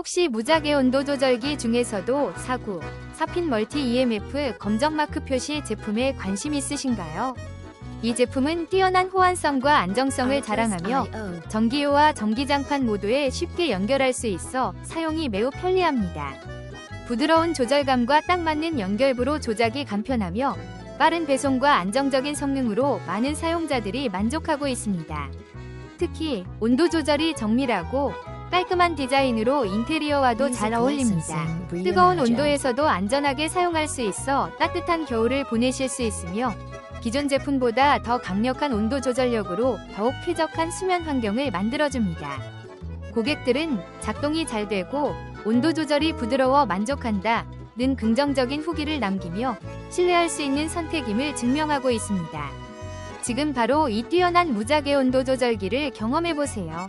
혹시 무작위 온도 조절기 중에서도 사구, 사핀 멀티 EMF 검정 마크 표시 제품에 관심 있으신가요? 이 제품은 뛰어난 호환성과 안정성을 자랑하며 전기요와 전기장판 모두에 쉽게 연결할 수 있어 사용이 매우 편리합니다. 부드러운 조절감과 딱 맞는 연결부로 조작이 간편하며 빠른 배송과 안정적인 성능으로 많은 사용자들이 만족하고 있습니다. 특히 온도 조절이 정밀하고 깔끔한 디자인으로 인테리어와도 잘 어울립니다. 뜨거운 온도에서도 안전하게 사용할 수 있어 따뜻한 겨울을 보내실 수 있으며 기존 제품보다 더 강력한 온도 조절력으로 더욱 쾌적한 수면 환경을 만들어줍니다. 고객들은 작동이 잘 되고 온도 조절이 부드러워 만족한다. 는 긍정적인 후기를 남기며 신뢰할 수 있는 선택임을 증명하고 있습니다. 지금 바로 이 뛰어난 무작위 온도 조절기를 경험해 보세요.